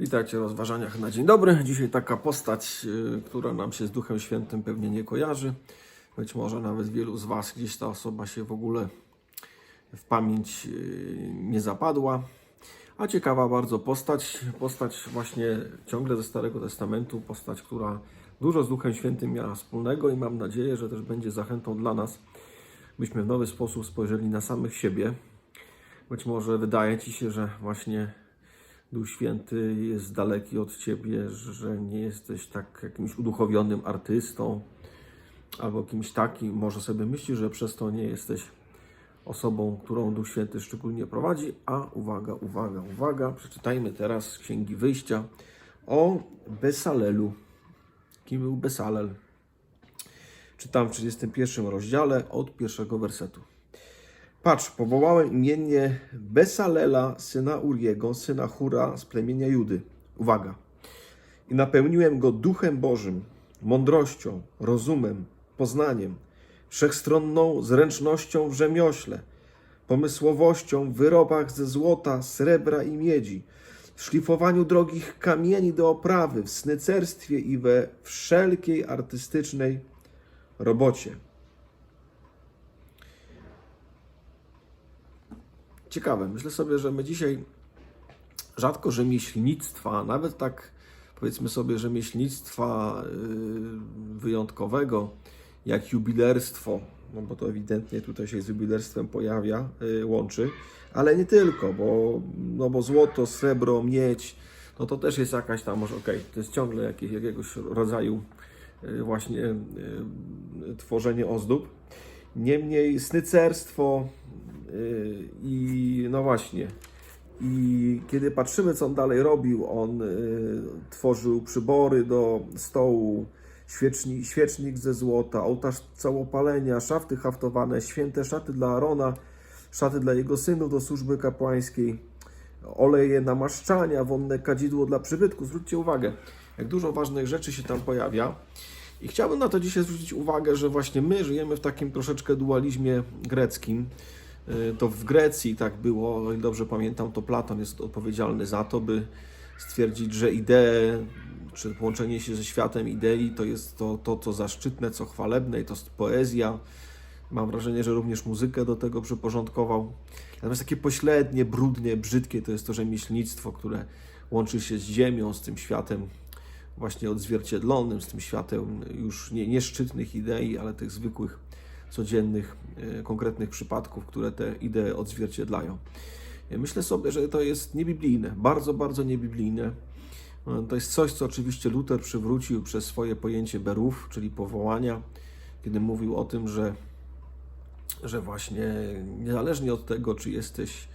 Witajcie w rozważaniach na dzień dobry. Dzisiaj taka postać, y, która nam się z Duchem Świętym pewnie nie kojarzy. Być może nawet wielu z Was gdzieś ta osoba się w ogóle w pamięć y, nie zapadła. A ciekawa bardzo postać, postać właśnie ciągle ze Starego Testamentu, postać, która dużo z Duchem Świętym miała wspólnego i mam nadzieję, że też będzie zachętą dla nas, byśmy w nowy sposób spojrzeli na samych siebie. Być może wydaje Ci się, że właśnie Duch Święty jest daleki od Ciebie, że nie jesteś tak jakimś uduchowionym artystą albo kimś takim. Może sobie myślisz, że przez to nie jesteś osobą, którą Duch Święty szczególnie prowadzi. A uwaga, uwaga, uwaga, przeczytajmy teraz z Księgi Wyjścia o Besalelu. Kim był Besalel? Czytam w 31 rozdziale od pierwszego wersetu. Patrz, powołałem imiennie Besalela, syna Uriego, syna Hura z plemienia Judy. Uwaga. I napełniłem go duchem Bożym, mądrością, rozumem, poznaniem, wszechstronną zręcznością w rzemiośle, pomysłowością w wyrobach ze złota, srebra i miedzi, w szlifowaniu drogich kamieni do oprawy, w snycerstwie i we wszelkiej artystycznej robocie. Ciekawe. Myślę sobie, że my dzisiaj rzadko rzemieślnictwa, nawet tak powiedzmy sobie rzemieślnictwa yy, wyjątkowego, jak jubilerstwo, no bo to ewidentnie tutaj się z jubilerstwem pojawia, yy, łączy, ale nie tylko, bo, no bo złoto, srebro, miedź, no to też jest jakaś tam, może okej, to jest ciągle jakiegoś rodzaju yy, właśnie tworzenie ozdób. Niemniej snycerstwo, I no właśnie. I kiedy patrzymy, co on dalej robił, on y, tworzył przybory do stołu, świecznik, świecznik ze złota, ołtarz całopalenia, szafty haftowane, święte szaty dla Arona, szaty dla jego synów do służby kapłańskiej, oleje namaszczania, wonne kadzidło dla przybytku. Zwróćcie uwagę, jak dużo ważnych rzeczy się tam pojawia. I chciałbym na to dzisiaj zwrócić uwagę, że właśnie my żyjemy w takim troszeczkę dualizmie greckim. To w Grecji tak było, o ile dobrze pamiętam, to Platon jest odpowiedzialny za to, by stwierdzić, że idee, czy połączenie się ze światem idei to jest to, to co zaszczytne, co chwalebne i to jest poezja. Mam wrażenie, że również muzykę do tego przyporządkował. Natomiast takie pośrednie, brudnie, brzydkie to jest to rzemieślnictwo, które łączy się z ziemią, z tym światem właśnie odzwierciedlonym, z tym światem już nie, nie szczytnych idei, ale tych zwykłych codziennych, e, konkretnych przypadków, które te idee odzwierciedlają. Myślę sobie, że to jest niebiblijne, bardzo, bardzo niebiblijne. To jest coś, co oczywiście Luther przywrócił przez swoje pojęcie berów, czyli powołania, kiedy mówił o tym, że, że właśnie niezależnie od tego, czy jesteś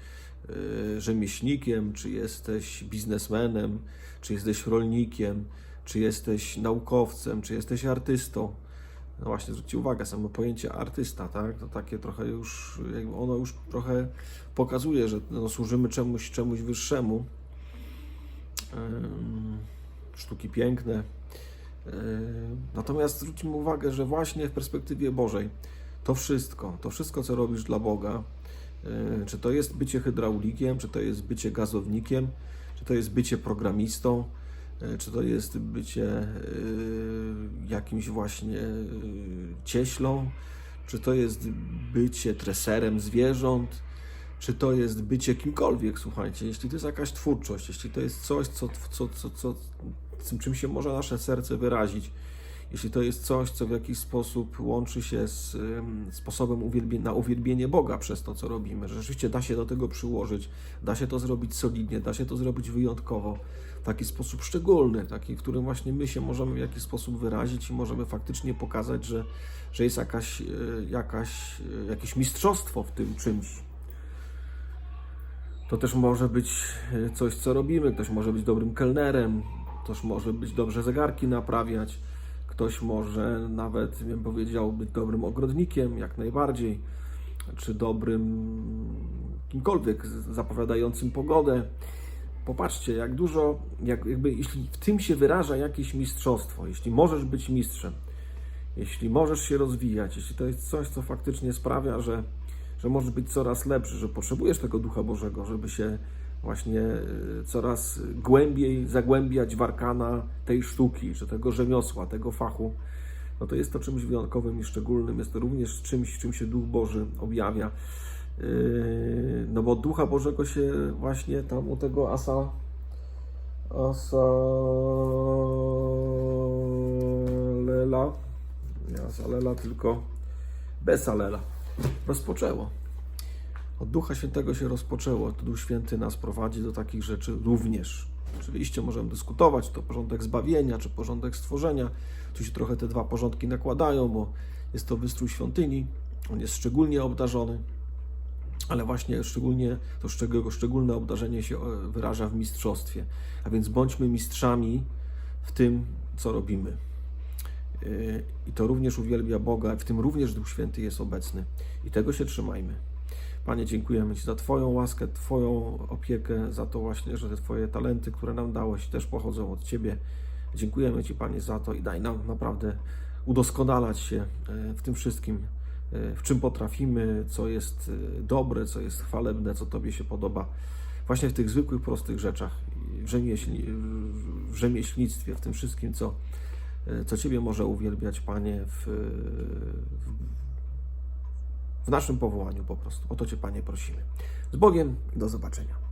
e, rzemieślnikiem, czy jesteś biznesmenem, czy jesteś rolnikiem, czy jesteś naukowcem, czy jesteś artystą, no właśnie, zwróćcie uwagę, samo pojęcie artysta, tak? To takie trochę już, jakby ono już trochę pokazuje, że no, służymy czemuś, czemuś wyższemu. Sztuki piękne. Natomiast zwróćmy uwagę, że właśnie w perspektywie Bożej to wszystko, to wszystko, co robisz dla Boga, czy to jest bycie hydraulikiem, czy to jest bycie gazownikiem, czy to jest bycie programistą, czy to jest bycie jakimś właśnie cieślą, czy to jest bycie treserem zwierząt, czy to jest bycie kimkolwiek, słuchajcie, jeśli to jest jakaś twórczość, jeśli to jest coś, co, co, co, co, czym się może nasze serce wyrazić, jeśli to jest coś, co w jakiś sposób łączy się z sposobem na uwielbienie Boga przez to, co robimy, że rzeczywiście da się do tego przyłożyć, da się to zrobić solidnie, da się to zrobić wyjątkowo, w taki sposób szczególny, taki, w którym właśnie my się możemy w jakiś sposób wyrazić i możemy faktycznie pokazać, że, że jest jakaś, jakaś, jakieś mistrzostwo w tym czymś. To też może być coś, co robimy. Ktoś może być dobrym kelnerem, ktoś może być dobrze zegarki naprawiać, ktoś może nawet, bym powiedział, być dobrym ogrodnikiem, jak najbardziej, czy dobrym kimkolwiek zapowiadającym pogodę. Popatrzcie, jak dużo, jak, jakby, jeśli w tym się wyraża jakieś mistrzostwo, jeśli możesz być mistrzem, jeśli możesz się rozwijać, jeśli to jest coś, co faktycznie sprawia, że, że możesz być coraz lepszy, że potrzebujesz tego Ducha Bożego, żeby się właśnie y, coraz głębiej zagłębiać w arkana tej sztuki, czy tego rzemiosła, tego fachu, no to jest to czymś wyjątkowym i szczególnym, jest to również czymś, czym się Duch Boży objawia. Yy, No bo Ducha Bożego się właśnie tam u tego asa Asalela, nie Asalela, tylko Besalela, rozpoczęło. Od Ducha Świętego się rozpoczęło. To Duch Święty nas prowadzi do takich rzeczy również. Oczywiście możemy dyskutować, to porządek zbawienia, czy porządek stworzenia. Tu się trochę te dwa porządki nakładają, bo jest to wystrój świątyni. On jest szczególnie obdarzony, ale właśnie szczególnie to szczeg- szczególne obdarzenie się e, wyraża w mistrzostwie. A więc bądźmy mistrzami w tym, co robimy. Yy, I to również uwielbia Boga, w tym również Duch Święty jest obecny. I tego się trzymajmy. Panie, dziękujemy Ci za Twoją łaskę, Twoją opiekę, za to właśnie, że te Twoje talenty, które nam dałeś, też pochodzą od Ciebie. Dziękujemy Ci, Panie, za to i daj nam naprawdę udoskonalać się e, w tym wszystkim, e, w czym potrafimy, co jest e, dobre, co jest chwalebne, co Tobie się podoba. Właśnie w tych zwykłych, prostych rzeczach, w, rzemieślni, w rzemieślnictwie, w tym wszystkim, co, co Ciebie może uwielbiać, Panie, w, w, w naszym powołaniu po prostu. O to Cię, Panie, prosimy. Z Bogiem, do zobaczenia.